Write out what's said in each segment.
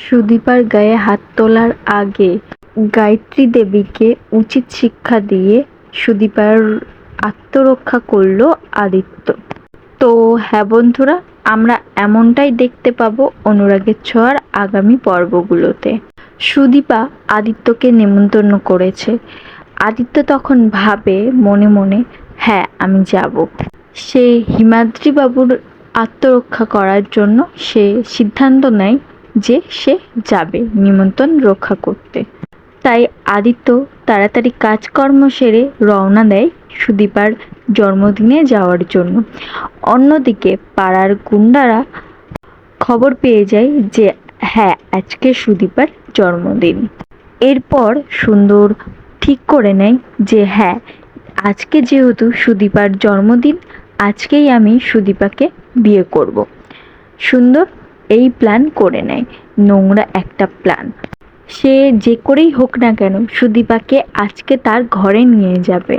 সুদীপার গায়ে হাত তোলার আগে গায়ত্রী দেবীকে উচিত শিক্ষা দিয়ে সুদীপার আত্মরক্ষা করল আদিত্য। তো হ্যাঁ বন্ধুরা, আমরা এমনটাই দেখতে পাবো অনুরাগের ছোঁয়ার আগামী পর্বগুলোতে। সুদীপা আদিত্যকে নেমন্তন্ন করেছে। আদিত্য তখন ভাবে মনে মনে হ্যাঁ আমি যাব। সে হিমাদ্রি বাবুর আত্মরক্ষা করার জন্য সে সিদ্ধান্ত নেয় যে সে যাবে নিমন্ত্রণ রক্ষা করতে। তাই আদিত্য তাড়াতাড়ি কাজকর্ম সেরে রওনা দেয় সুদীপার জন্মদিনে যাওয়ার জন্য। অন্যদিকে পাড়ার গুন্ডারা খবর পেয়ে যায় যে হ্যাঁ আজকে সুদীপার জন্মদিন। এরপর সুন্দর ঠিক করে নেয় যে হ্যাঁ আজকে যেহেতু সুদীপার জন্মদিন, আজকেই আমি সুদীপাকে বিয়ে করব। সুন্দর এই প্ল্যান করে নেয়। নোংরা একটা প্ল্যান সে যে করেই হোক না কেন, সুদীপাকে আজকে তার ঘরে নিয়ে যাবে।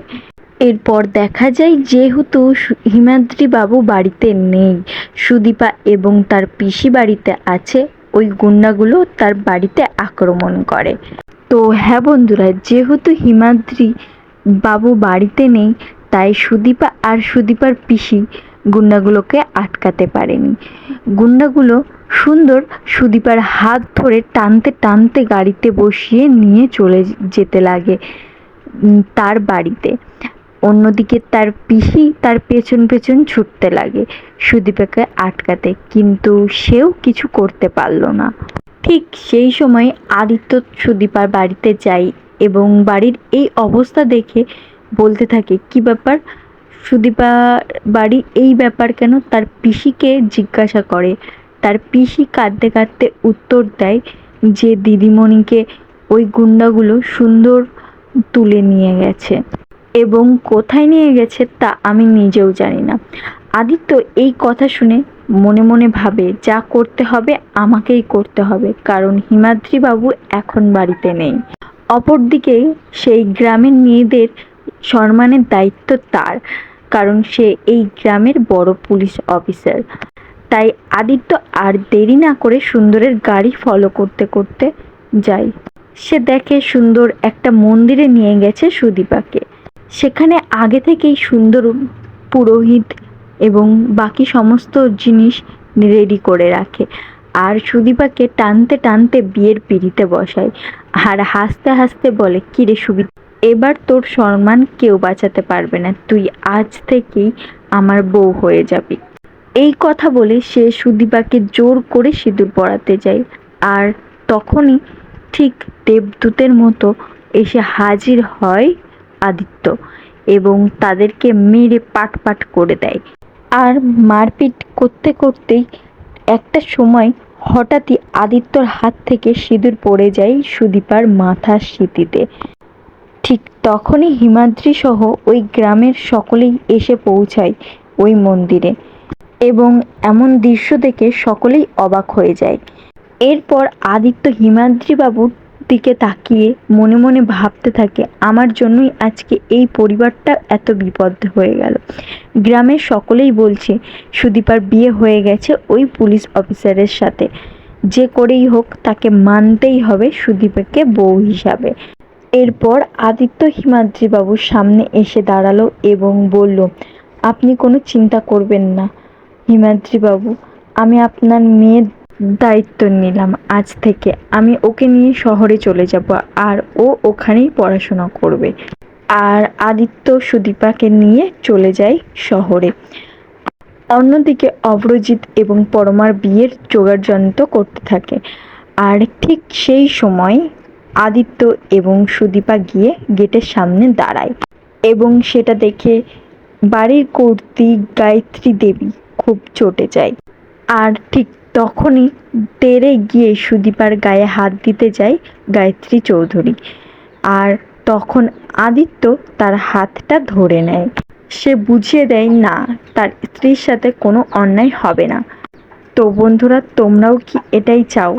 এরপর দেখা যায় যেহেতু সু- হিমাদ্রি বাবু বাড়িতে নেই, সুদীপা এবং তার পিসি বাড়িতে আছে, ওই গুন্ডাগুলো তার বাড়িতে আক্রমণ করে। তো হ্যাঁ বন্ধুরা, যেহেতু হিমাদ্রি বাবু বাড়িতে নেই, তাই সুদীপা আর সুদীপার পিসি গুন্ডাগুলোকে আটকাতে পারেনি। গুন্ডাগুলো সুন্দর সুদীপার হাত ধরে টানতে টানতে গাড়িতে বসিয়ে নিয়ে চলে যেতে লাগে তার বাড়িতে। অন্যদিকে তার পিসি তার পেছন পেছন ছুটতে লাগে সুদীপাকে আটকাতে, কিন্তু সেও কিছু করতে পারল না। ঠিক সেই সময় আদিত্য সুদীপার বাড়িতে যায় এবং বাড়ির এই অবস্থা দেখে বলতে থাকে, কি ব্যাপার? সুদীপা বাড়ি এই ব্যাপার কেন? তার পিসিকে জিজ্ঞাসা করে। তার পিসি কাঁদতে কাঁদতে উত্তর দেয় যে দিদিমণিকে ওই গুন্ডাগুলো সুন্দর তুলে নিয়ে গেছে। এবং কোথায় নিয়ে গেছে তা আমি নিজেও জানি না। আদিত্য এই কথা শুনে মনে মনে ভাবে, যা করতে হবে আমাকেই করতে হবে, কারণ হিমাদ্রি বাবু এখন বাড়িতে নেই। অপরদিকে সেই গ্রামের মেয়েদের সম্মানের দায়িত্ব তার। কারণ সে এই গ্রামের বড় পুলিশ অফিসার। তাই আদিত্য আর দেরি না করে সুন্দরের গাড়ি ফলো করতে করতে যায়। সে দেখে সুন্দর একটা মন্দিরে নিয়ে গেছে সুদীপাকে। সেখানে আগে থেকেই সুন্দর পুরোহিত এবং বাকি সমস্ত জিনিস রেডি করে রাখে আর সুদীপাকে টানতে টানতে বিয়ের পিড়িতে বসায়। আর হাসতে হাসতে বলে, কিরে সুবি এবার তোর সম্মান কেউ বাঁচাতে পারবে না। তুই আজ থেকেই আমার বউ হয়ে যাবি। এই কথা বলে সে সুদীপাকে জোর করে সিঁদুর পড়াতে যায়। আর তখনই ঠিক দেবদূতের মতো এসে হাজির হয় আদিত্য এবং তাদেরকে মেরে পাট পাট করে দেয়। আর মারপিট করতে করতেই একটা সময় হঠাৎই আদিত্যর হাত থেকে সিঁদুর পড়ে যায় সুদীপার মাথার স্মৃতিতে ঠিক তখনই হিমাদ্রি সহ ওই গ্রামের সকলেই এসে পৌঁছায় ওই মন্দিরে এবং এমন দৃশ্য দেখে সকলেই অবাক হয়ে যায়। এরপর আদিত্য হিমাদ্রি বাবুর দিকে তাকিয়ে মনে মনে ভাবতে থাকে, আমার জন্যই আজকে এই পরিবারটা এত বিপদ হয়ে গেল। গ্রামের সকলেই বলছে, সুদীপার বিয়ে হয়ে গেছে ওই পুলিশ অফিসারের সাথে। যে করেই হোক তাকে মানতেই হবে সুদীপাকে বউ হিসাবে। এরপর আদিত্য হিমাদ্রি বাবুর সামনে এসে দাঁড়াল এবং বলল, আপনি কোনো চিন্তা করবেন না হিমাদ্রি বাবু, আমি আপনার মেয়ের দায়িত্ব নিলাম আজ থেকে। আমি ওকে নিয়ে শহরে চলে যাব আর ও ওখানেই পড়াশোনা করবে। আর আদিত্য সুদীপাকে নিয়ে চলে যায় শহরে। অন্যদিকে অভ্রজিৎ এবং পরমার বিয়ের যোগাড়যন্ত্র করতে থাকে। আর ঠিক সেই সময় আদিত্য এবং সুদীপা গিয়ে গেটের সামনে দাঁড়ায় এবং সেটা দেখে বাড়ির কর্ত্রী গায়ত্রী দেবী খুব চটে যায়। আর ঠিক তখনই তেরে গিয়ে সুদীপার গায়ে হাত দিতে যায় গায়ত্রী চৌধুরী। আর তখন আদিত্য তার হাতটা ধরে নেয়। সে বুঝিয়ে দেয়, না, তার স্ত্রীর সাথে কোনো অন্যায় হবে না। তো বন্ধুরা, তোমরাও কি এটাই চাও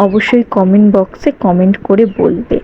অবশ্যই কমেন্ট বক্সে কমেন্ট করে বলবে।